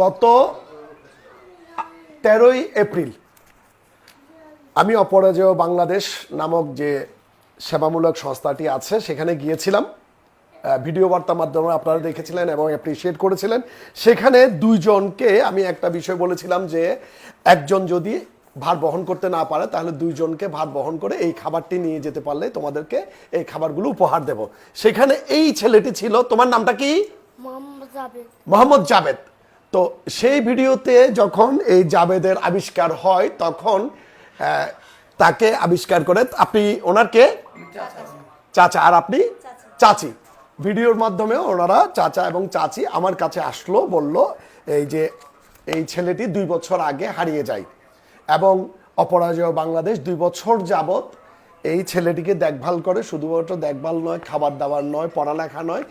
গত তেরোই এপ্রিল আমি অপরাজয় বাংলাদেশ নামক যে সেবামূলক সংস্থাটি আছে সেখানে গিয়েছিলাম। ভিডিও বার্তার মাধ্যমে আপনারা দেখেছিলেন এবং অ্যাপ্রিসিয়েট করেছিলেন। সেখানে দুইজনকে আমি একটা বিষয় বলেছিলাম যে একজন যদি ভার বহন করতে না পারে তাহলে দুইজনকে ভার বহন করে এই খাবারটি নিয়ে যেতে পারলে তোমাদেরকে এই খাবারগুলো উপহার দেব। সেখানে এই ছেলেটি ছিল তোমার নামটা কি? মোহাম্মদ জাবেদ মোহাম্মদ জাবেদ তো সেই ভিডিওতে যখন এই জাবেদের আবিষ্কার হয়, তখন তাকে আবিষ্কার করে আপনি ওনারকে চাচা, আর আপনি চাচি। ভিডিওর মাধ্যমে ওনারা চাচা এবং চাচি আমার কাছে আসলো, বলল, এই যে, এই ছেলেটি দুই বছর আগে হারিয়ে যায় এবং অপরাজয় বাংলাদেশ দুই বছর যাবত এই ছেলেটিকে দেখভাল করে, শুধুমাত্র দেখভাল নয়, খাবার দাবার নয়, পড়ালেখা নয়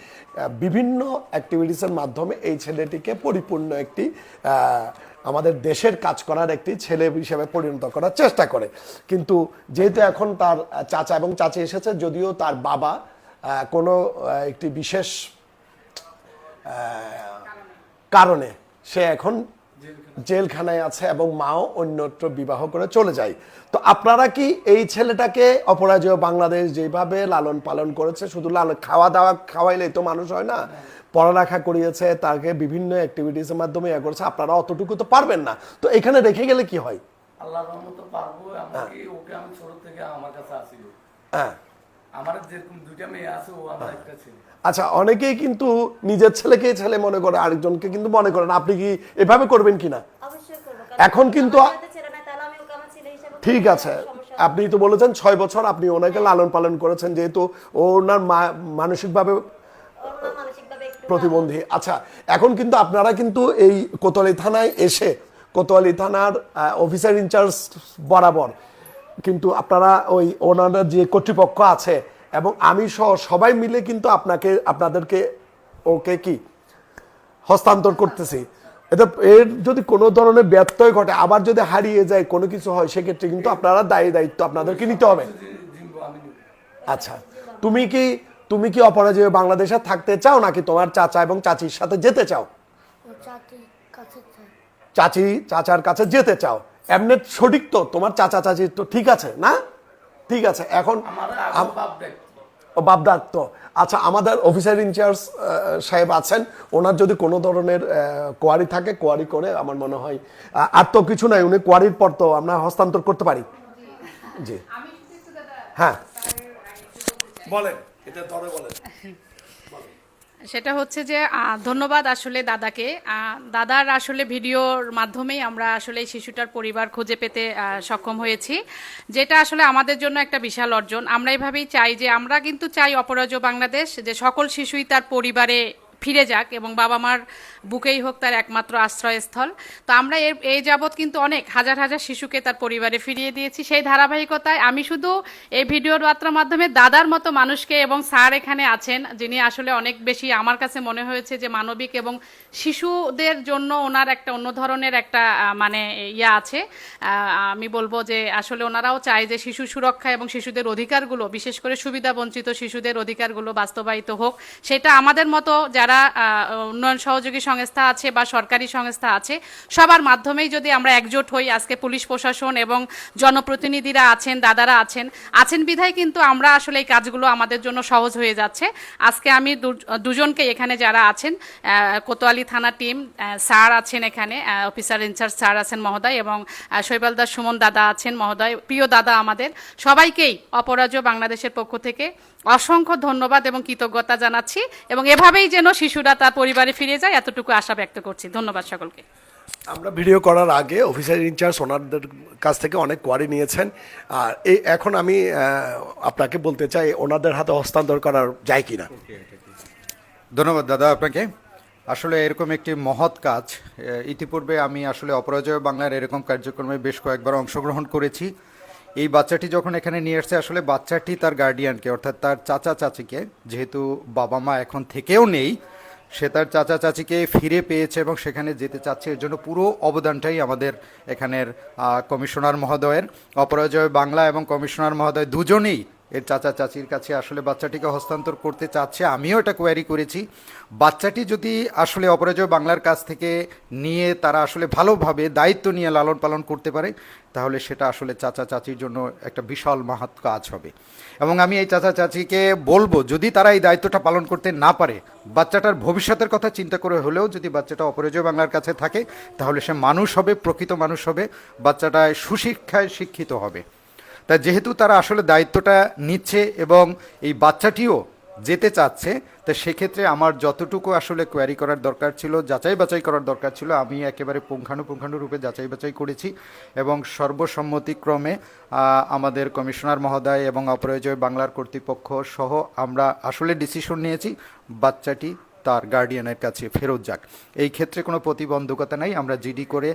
বিভিন্ন অ্যাক্টিভিটিসের মাধ্যমে এই ছেলেটিকে পরিপূর্ণ একটি আমাদের দেশের কাজ করার একটি ছেলে হিসেবে পরিণত করার চেষ্টা করে। কিন্তু যেহেতু এখন তার চাচা এবং চাচি এসেছে, যদিও তার বাবা কোনো একটি বিশেষ কারণে সে এখন জেলখানায়। আছে এবং মাও অন্যত্র বিবাহ করে চলে যায়। তো আপনারা কি এই ছেলেটাকে অপরাজয় বাংলাদেশ যেভাবে লালন পালন করেছে শুধু লালন খাওয়া দাওয়া খাওয়াইলেই তো মানুষ হয় না পড়ালেখা করিয়েছে তাকে বিভিন্ন অ্যাক্টিভিটিসের মাধ্যমে ইয়ে করেছে আপনারা অতটুকু তো পারবেন না। তো এখানে রেখে গেলে কি হয়? আল্লাহর রহমতে পারব ওকে আমি ছোট থেকে আমার কাছে আসিল হ্যাঁ। আমার যেরকম দুইটা মেয়ে আছে ও আমার একটা ছেলে। আচ্ছা অনেকেই কিন্তু নিজের ছেলেকে ছেলে মনে করে আরেকজনকে কিন্তু মনে করেন আপনি কি এভাবে করবেন কিনা? এখন কিন্তু- ঠিক আছে। আপনি তো বলেছেন ছয় বছর আপনি ওনাকে লালন পালন করেছেন যেহেতু ওনার মা- মানসিকভাবে প্রতিবন্ধী। আচ্ছা এখন কিন্তু আপনারা কিন্তু এই কোতোয়ালি থানায় এসে কোতোয়ালি থানার অফিসার ইনচার্জ বরাবর কিন্তু আপনারা ওই ওনাদের যে কর্তৃপক্ষ আছে এবং আমি সহ সবাই মিলে কিন্তু আপনাকে আপনাদেরকে ওকে কি হস্তান্তর করতেছি। এটা এর যদি কোনো ধরনের ব্যত্যয় ঘটে আবার যদি হারিয়ে যায় কোনো কিছু হয় সেক্ষেত্রে কিন্তু আপনারা দায়ী দায়িত্ব আপনাদেরকে নিতে হবে। আচ্ছা তুমি কি তুমি কি অপরাজয় বাংলাদেশে থাকতে চাও নাকি তোমার চাচা এবং চাচির সাথে যেতে চাও? চাচি চাচার কাছে যেতে চাও। এমনি সঠিক তো তোমার চাচা চাচি তো ঠিক আছে না? ঠিক আছে এখন ও বাপদার তো। আচ্ছা আমাদের অফিসার ইনচার্জ সাহেব আছেন। ওনার যদি কোনো ধরনের কোয়ারি থাকে কোয়ারি করে আমার মনে হয় আর তো কিছু নাই উনি কোয়ারির পর তো আমরা হস্তান্তর করতে পারি। জি। হ্যাঁ। বলেন এটা ধরে বলেন। সেটা হচ্ছে যে ধন্যবাদ আসলে দাদাকে। দাদার আসলে ভিডিওর মাধ্যমেই আমরা আসলে শিশুটার পরিবার খুঁজে পেতে সক্ষম হয়েছি, যেটা আসলে আমাদের জন্য একটা বিশাল অর্জন। আমরা এভাবেই চাই যে, আমরা কিন্তু চাই অপরাজ্য বাংলাদেশ, যে সকল শিশুই তার পরিবারে ফিরে যাক এবং বাবা মার বুকেই হোক তার একমাত্র আশ্রয়স্থল। তো আমরা এর, এই যাবৎ কিন্তু অনেক, হাজার হাজার শিশুকে তার পরিবারে ফিরিয়ে দিয়েছি। সেই ধারাবাহিকতায় আমি শুধু এই ভিডিওর বার্তার মাধ্যমে দাদার মতো মানুষকে এবং স্যার এখানে আছেন, যিনি আসলে অনেক বেশি আমার কাছে মনে হয়েছে যে মানবিক এবং শিশুদের জন্য ওনার একটা অন্য ধরনের একটা মানে ইয়া আছে। আমি বলব যে আসলে ওনারাও চায় যে শিশু সুরক্ষা এবং শিশুদের অধিকারগুলো, বিশেষ করে সুবিধা বঞ্চিত শিশুদের অধিকারগুলো বাস্তবায়িত হোক। সেটা আমাদের মতো যারা আহ, উন্নয়ন সহযোগী সংস্থা আছে বা সরকারি সংস্থা আছে সবার মাধ্যমেই যদি আমরা একজোট হই আজকে পুলিশ প্রশাসন এবং জনপ্রতিনিধিরা আছেন দাদারা আছেন আছেন বিধায় কিন্তু আমরা আসলে এই কাজগুলো আমাদের জন্য সহজ হয়ে যাচ্ছে। আজকে আমি দুজনকে এখানে যারা আছেন কোতোয়ালি থানা টিম স্যার আছেন এখানে অফিসার ইনচার্জ স্যার আছেন মহোদয় এবং আহ, শৈবাল দাস সুমন দাদা আছেন মহোদয় প্রিয় দাদা আমাদের। সবাইকেই অপরাজয় বাংলাদেশের পক্ষ থেকে অসংখ্য ধন্যবাদ এবং কৃতজ্ঞতা জানাচ্ছি এবং এভাবেই যেন শিশুরা তার পরিবারে ফিরে যায় এতটুকু আশা ব্যক্ত করছি। ধন্যবাদ সকলকে। আমরা ভিডিও করার আগে অফিসার ইনচার্জ ওনাদের কাছ থেকে অনেক কোয়ারি নিয়েছেন। আর এই এখন আমি আপনাকে বলতে চাই ওনাদের হাতে হস্তান্তর করার যায় কি না ধন্যবাদ দাদা আপনাকে। আসলে এরকম একটি মহৎ কাজ ইতিপূর্বে আমি আসলে অপরাজয় বাংলার এরকম কার্যক্রমে বেশ কয়েকবার অংশগ্রহণ করেছি। এই বাচ্চাটি যখন এখানে নিয়ে আসছে আসলে বাচ্চাটি তার গার্ডিয়ানকে অর্থাৎ তার চাচা চাচিকে, যেহেতু বাবা মা এখন থেকেও নেই, সে তার চাচা চাচিকে ফিরে পেয়েছে এবং সেখানে যেতে চাচ্ছে। এর জন্য পুরো অবদানটাই আমাদের এখানের কমিশনার মহোদয়ের। অপরাজয় বাংলা এবং কমিশনার মহোদয় দুজনেই এর চাচা চাচির কাছে আসলে বাচ্চাটিকে হস্তান্তর করতে চাচ্ছে, আমিও এটা কোয়ারি করেছি। বাচ্চাটি যদি আসলে অপরাজয় বাংলার কাছ থেকে নিয়ে তারা আসলে ভালোভাবে দায়িত্ব নিয়ে লালন পালন করতে পারে, তাহলে সেটা আসলে চাচা চাচির জন্য একটা বিশাল মাহাত কাজ হবে। এবং আমি এই চাচা চাচিকে বলব, যদি তারা এই দায়িত্বটা পালন করতে না পারে, বাচ্চাটার ভবিষ্যতের কথা চিন্তা করে হলেও যদি বাচ্চাটা অপরাজয় বাংলার কাছে থাকে, তাহলে সে মানুষ হবে, প্রকৃত মানুষ হবে, বাচ্চাটায় সুশিক্ষায় শিক্ষিত হবে। তা যেহেতু তারা আসলে দায়িত্বটা নিচ্ছে এবং এই বাচ্চাটিও যেতে চাচ্ছে, তা সেক্ষেত্রে আমার যতটুকু আসলে কোয়ারি করার দরকার ছিল, যাচাই বাছাই করার দরকার ছিল, আমি একেবারে পুঙ্খানুপুঙ্খানু রূপে যাচাই বাছাই করেছি এবং সর্বসম্মতিক্রমে আমাদের কমিশনার মহোদয় এবং অপরাজয় বাংলার কর্তৃপক্ষ সহ আমরা আসলে ডিসিশন নিয়েছি, বাচ্চাটি তার গার্ডিয়ানের কাছে ফেরত যাক। এই ক্ষেত্রে কোনো প্রতিবন্ধকতা নাই। আমরা জিডি করে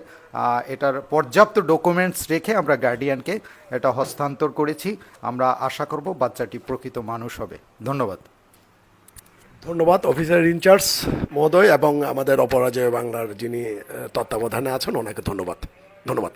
এটার পর্যাপ্ত ডকুমেন্টস রেখে আমরা গার্ডিয়ানকে এটা হস্তান্তর করেছি। আমরা আশা করব বাচ্চাটি প্রকৃত মানুষ হবে। ধন্যবাদ। ধন্যবাদ অফিসার ইনচার্জ মহোদয় এবং আমাদের অপরাজয় বাংলার যিনি তত্ত্বাবধানে আছেন, ওনাকে ধন্যবাদ। ধন্যবাদ।